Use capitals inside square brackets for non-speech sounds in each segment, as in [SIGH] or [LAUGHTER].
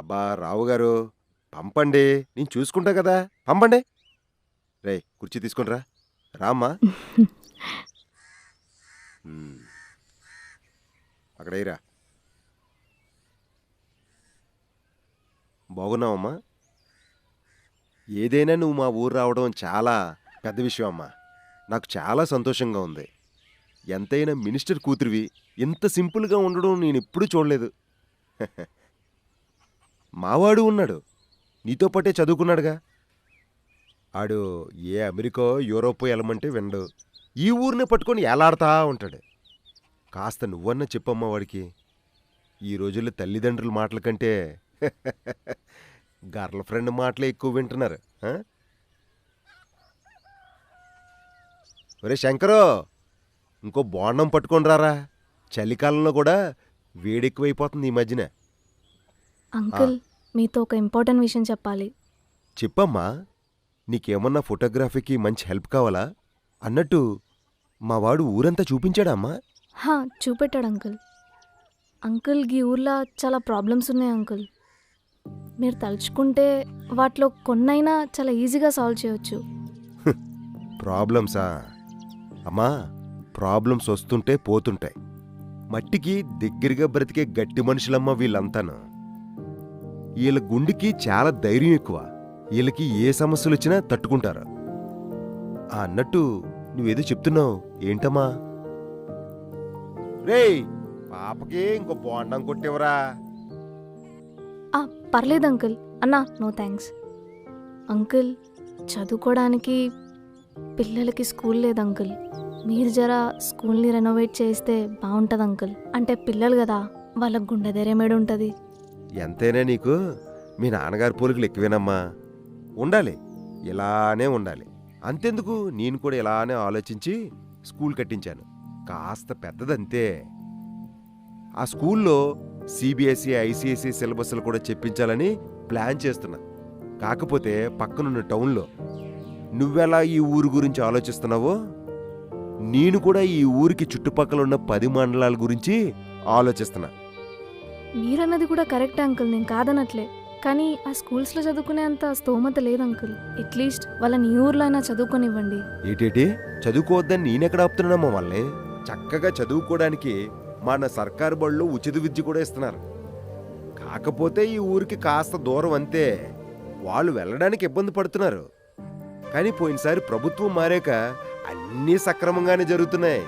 అబ్బా రావు గారు పంపండి. నేను చూసుకుంటా కదా. పంపండి. రే కుర్చీ తీసుకుని రా రామ్మా అక్కడ వేయరా బాగున్నావమ్మా? ఏదైనా నువ్వు మా ఊరు రావడం చాలా పెద్ద విషయం అమ్మా. నాకు చాలా సంతోషంగా ఉంది. ఎంతైనా మినిస్టర్ కూతురివి ఇంత సింపుల్గా ఉండడం నేను ఎప్పుడూ చూడలేదు. [LAUGHS] మావాడు ఉన్నాడు. నీతో పాటే చదువుకున్నాడుగా. ఆడు ఏ అమెరికా యూరోప్ వెళ్ళమంటే వినడు. ఈ ఊరిని పట్టుకొని ఎలాడతా ఉంటాడు. కాస్త నువ్వన్నా చెప్పమ్మా వాడికి. ఈ రోజుల్లో తల్లిదండ్రుల మాటల కంటే [LAUGHS] గర్ల్ ఫ్రెండ్ మాటలే ఎక్కువ వింటున్నారు ఒరే శంకరు ఇంకో బోండం పట్టుకొని రారా. చలికాలంలో కూడా వేడెక్కువైపోతుంది ఈ మధ్యన. అంకుల్ మీతో ఒక ఇంపార్టెంట్ విషయం చెప్పాలి. చెప్పమ్మా నీకేమన్నా ఫోటోగ్రఫీకి మంచి హెల్ప్ కావాలా? అన్నట్టు మా వాడు ఊరంతా చూపించాడా అమ్మా? హా చూపెట్టాడు అంకుల్. అంకుల్ ఈ ఊర్లో చాలా ప్రాబ్లమ్స్ ఉన్నాయి అంకుల్. మీరు తలుచుకుంటే వాటిలో కొన్నైనా చాలా ఈజీగా సాల్వ్ చేయొచ్చు. ప్రాబ్లమ్సా? అమ్మా ప్రాబ్లమ్స్ వస్తుంటే పోతుంటాయి. మట్టికి దగ్గరగా బ్రతికే గట్టి మనుషులమ్మ వీళ్ళంతాను. వీళ్ళ గుండెకి చాలా ధైర్యం ఎక్కువ. వీళ్ళకి ఏ సమస్యలు వచ్చినా తట్టుకుంటారు. ఆ అన్నట్టు నువ్వేదో చెప్తున్నావు ఏంటమ్మా? రేయ్ పాపకి ఇంకో బోండం కొట్టేవరా ఆ పర్లేదు అంకుల్. అన్నా నో థ్యాంక్స్ అంకుల్ చదువుకోవడానికి పిల్లలకి స్కూల్ లేదు అంకుల్. మీరు జరా స్కూల్ని రెనోవేట్ చేస్తే బాగుంటుంది అంకుల్. అంటే పిల్లలు కదా వాళ్ళకు గుండె ధైర్యం ఉంటుంది ఎంతైనా నీకు మీ నాన్నగారి పోలికలు ఎక్కువేనమ్మా. ఉండాలి. ఇలానే ఉండాలి. అంతెందుకు? నేను కూడా ఇలానే ఆలోచించి స్కూల్ కట్టించాను. కాస్త పెద్దదంతే. ఆ స్కూల్లో సిబిఎస్ఈ ఐసిఎస్ఈ సిలబస్లు కూడా చెప్పించాలని ప్లాన్ చేస్తున్నా. కాకపోతే పక్కనున్న టౌన్లో నువ్వెలా ఈ ఊరు గురించి ఆలోచిస్తున్నావో? నేను కూడా ఈ ఊరికి చుట్టుపక్కల ఉన్న పది మండలాల గురించి ఆలోచిస్తున్నా. మీరన్నది కూడా కరెక్ట్ అంకుల్. నేను కాదనట్లే. కానీ ఆ స్కూల్స్లో చదువుకునే అంత స్తోమత లేదు అంకుల్. అట్లీస్ట్ వాళ్ళని ఈ ఊర్లో అయినా చదువుకొనివ్వండి. ఏటేటి? చదువుకోవద్దని నేనెక్కడ ఆపుతున్నానమ్మా వాళ్ళని? చక్కగా చదువుకోవడానికి మన సర్కారు బళ్ళు ఉచిత విద్య కూడా ఇస్తున్నారు. కాకపోతే ఈ ఊరికి కాస్త దూరం అంతే. వాళ్ళు వెళ్ళడానికి ఇబ్బంది పడుతున్నారు. కానీ పోయినసారి ప్రభుత్వం మారాక అన్నీ సక్రమంగానే జరుగుతున్నాయి.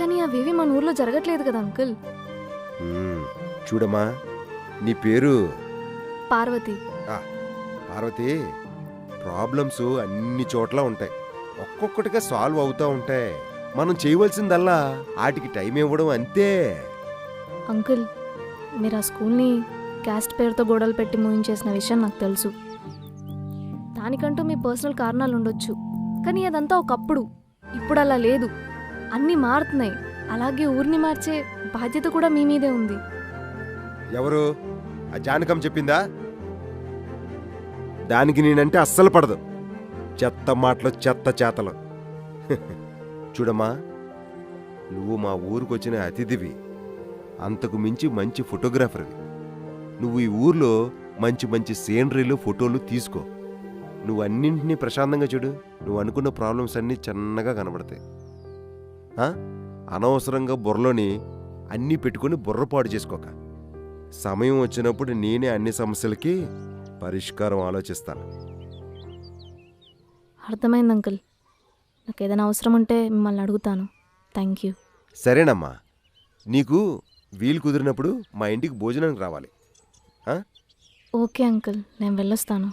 కానీ అవేవి మన ఊర్లో జరగట్లేదు కదా అంకుల్? చూడమ్మా నీ పేరు? పార్వతి. పార్వతి ప్రాబ్లమ్స్ అన్ని చోట్ల ఉంటాయి. ఒక్కొక్కటిగా సాల్వ్ అవుతూ ఉంటాయి. మనం చేయవలసిందల్లా వాటికి టైం ఇవ్వడం అంతే. అంకుల్ మీరు ఆ స్కూల్ని క్యాస్ట్ పేరుతో గొడవలు పెట్టి మూయించేసిన విషయం నాకు తెలుసు. దానికంటూ మీ పర్సనల్ కారణాలు ఉండొచ్చు. కానీ అదంతా ఒకప్పుడు. ఇప్పుడు అలా లేదు. అన్నీ మారుతున్నాయి. అలాగే ఊరిని మార్చే బాధ్యత కూడా మీ మీదే ఉంది. ఎవరు? ఆ జానకం చెప్పిందా? దానికి నేనంటే అస్సలు పడదు. చెత్త మాటలు చెత్త చేతలు. చూడమ్మా నువ్వు మా ఊరికి వచ్చిన అతిథివి. అంతకు మించి మంచి ఫోటోగ్రాఫర్వి. నువ్వు ఈ ఊర్లో మంచి మంచి సీనరీలు ఫోటోలు తీసుకో. నువ్వు అన్నింటినీ ప్రశాంతంగా చూడు. నువ్వు అనుకున్న ప్రాబ్లమ్స్ అన్నీ చిన్నగా కనబడతాయి. అనవసరంగా బుర్రలోని అన్నీ పెట్టుకొని బుర్రపాడు చేసుకోక. సమయం వచ్చినప్పుడు నేనే అన్ని సమస్యలకి పరిష్కారం ఆలోచిస్తాను. అర్థమైంది అంకుల్. నాకు ఏదైనా అవసరం ఉంటే మిమ్మల్ని అడుగుతాను. థ్యాంక్ యూ సరేనమ్మా. నీకు వీలు కుదిరినప్పుడు మా ఇంటికి భోజనానికి రావాలి. Okay uncle. నేను వెళ్ళొస్తాను.